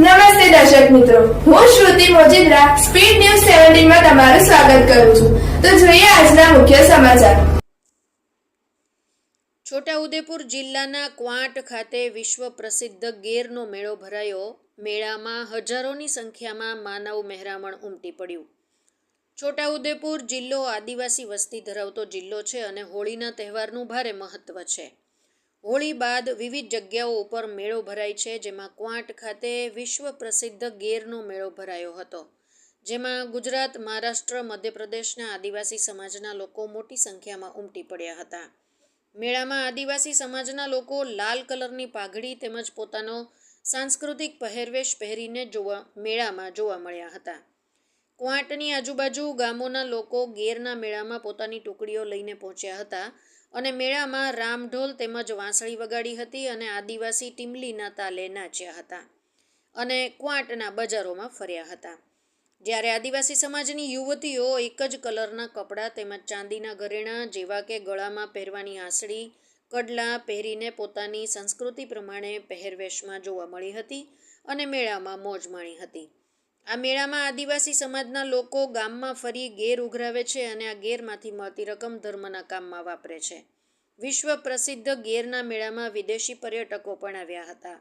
નમસ્તે દર્શક મિત્રો. હું શ્રુતિ મોજીદ્રા, સ્પીડ ન્યૂઝ સેવન્ટીનમાં તમારું સ્વાગત કરું છું. તો જોઈએ આજના મુખ્ય સમાચાર. છોટાઉદેપુર જિલ્લાના ક્વાંટ ખાતે વિશ્વ પ્રસિદ્ધ ગેરનો મેળો ભરાયો. મેળામાં હજારોની સંખ્યામાં માનવ મહેરામણ ઉમટી પડ્યું. છોટાઉદેપુર જિલ્લો આદિવાસી વસ્તી ધરાવતો જિલ્લો છે અને હોળીના તહેવારનું ભારે મહત્વ છે. હોળી બાદ વિવિધ જગ્યાઓ ઉપર મેળો ભરાય છે, જેમાં ક્વાંટ ખાતે વિશ્વ પ્રસિદ્ધ ગેરનો મેળો ભરાયો હતો. જેમાં ગુજરાત, મહારાષ્ટ્ર, મધ્યપ્રદેશના આદિવાસી સમાજના લોકો મોટી સંખ્યામાં ઉમટી પડ્યા હતા. મેળામાં આદિવાસી સમાજના લોકો લાલ કલરની પાઘડી તેમજ પોતાનો સાંસ્કૃતિક પહેરવેશ પહેરીને જોવા, મેળામાં જોવા મળ્યા હતા. ક્વાંટની આજુબાજુ ગામોના લોકો ગેરના મેળામાં પોતાની ટુકડીઓ લઈને પહોંચ્યા હતા. અને મેળામાં રામઢોલ તેમજ વાંસળી વગાડી હતી અને આદિવાસી ટીમલીના તાલે નાચ્યા હતા અને ક્વાંટના બજારોમાં ફર્યા હતા. જ્યારે આદિવાસી સમાજની યુવતીઓ એક જ કલરના કપડાં તેમજ ચાંદીના ઘરેણાં જેવા કે ગળામાં પહેરવાની આંસળી, કડલા પહેરીને પોતાની સંસ્કૃતિ પ્રમાણે પહેરવેશમાં જોવા મળી હતી અને મેળામાં મોજ માણી હતી. આ મેળામાં આદિવાસી સમાજના લોકો ગામમાં ફરી ગેર ઉઘરાવે છે અને આ ગેરમાંથી મળતી રકમ ધર્મના કામમાં વાપરે છે. વિશ્વ પ્રસિદ્ધ ગેરના મેળામાં વિદેશી પર્યટકો પણ આવ્યા હતા.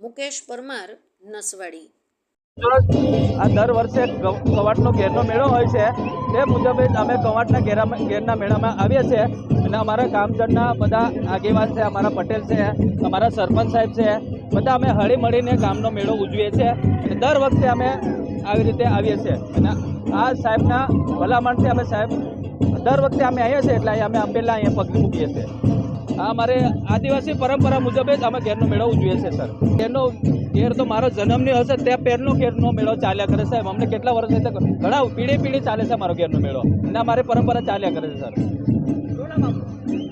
મુકેશ પરમાર, નસવાડી. આ દર વર્ષે કવાટનો ઘેરનો મેળો હોય છે. તે મુજબ અમે કવાટના ઘેરા ઘેરના મેળામાં આવીએ છીએ. અને અમારા કામચંદના બધા આગેવાન છે, અમારા પટેલ છે, અમારા સરપંચ સાહેબ છે બધા અમે હળી મળીને ગામનો મેળો ઉજવીએ છીએ અને દર વખતે અમે આવી રીતે આવીએ છીએ. અને આ સાહેબના ભલામણથી અમે સાહેબ દર વખતે અમે આવીએ છીએ એટલે અમે અંબેલા અહીંયા પગલી મૂકીએ છીએ. આ અમારે આદિવાસી પરંપરા મુજબ જ અમે ઘેરનો મેળો ઉજવીએ છીએ, સર. ઘેરનો, ઘેર તો મારો જન્મની હશે તે પહેરનો ઘેરનો મેળો ચાલ્યા કરે સાહેબ. અમને કેટલા વર્ષ ઘણા પીઢી પીઢી ચાલે છે મારો ઘેરનો મેળો. અને અમારી પરંપરા ચાલ્યા કરે છે, સર.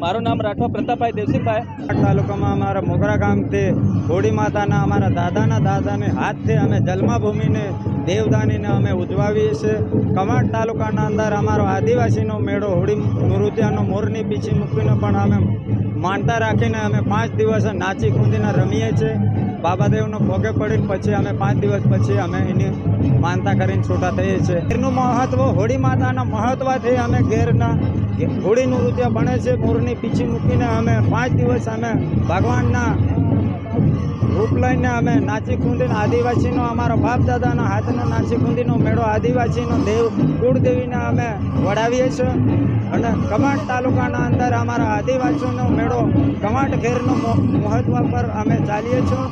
મારું નામ રાઠવા પ્રતાપભાઈ દેવસિંહભાઈ. તાલુકામાં અમારા મોગરા ગામથી હોળી માતાના અમારા દાદાના દાદાને હાથથી અમે જન્મભૂમિને દેવદાનીને અમે ઉજવાવીએ છીએ. કવાંટ તાલુકાના અંદર અમારો આદિવાસીનો મેળો હોળી નૃત્યનો મોરની પીછી મૂકીને પણ અમે માનતા રાખીને અમે પાંચ દિવસ નાચી કૂદીને રમીએ છીએ. બાબાદેવનો ભોગે પડીને પછી અમે પાંચ દિવસ પછી અમે એની માનતા કરીને છૂટા થઈએ છીએ. એનું મહત્ત્વ હોળી માતાના મહત્ત્વથી અમે ઘેરના હોળીનું નૃત્ય બને છે, મોરની પીછી મૂકીને અમે પાંચ દિવસ અમે ભગવાનના રૂપ લઈને અમે નાચી કુંદીને આદિવાસીનો, અમારો બાપ દાદાના હાથનો નાચી કુંદીનો મેળો આદિવાસીનો દેવ કુળદેવીને અમે વડાવીએ છીએ. અને કવાંટ તાલુકાના અંદર અમારા આદિવાસીનો મેળો કમાંડ ઘેરનો મહત્વ પર અમે ચાલીએ છીએ.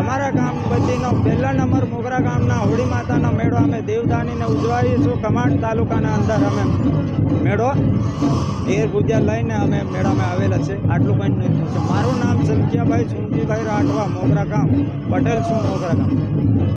અમારા ગામ બધીનો પહેલા નંબર મોગરા ગામના હોળી માતાનો મેળો અમે દેવદાનીને ઉજવાવીએ છીએ. કવાંટ તાલુકાના અંદર અમે મેળો ઘેર ગુજરાત લઈને અમે મેળામાં આવેલા છે. આટલું કંઈ નથી છે મારું નામ સંખ્યાભાઈ સુનજીભાઈ રાઠવા, મોગરા ગામ, પટેલ છું મોગરા ગામ?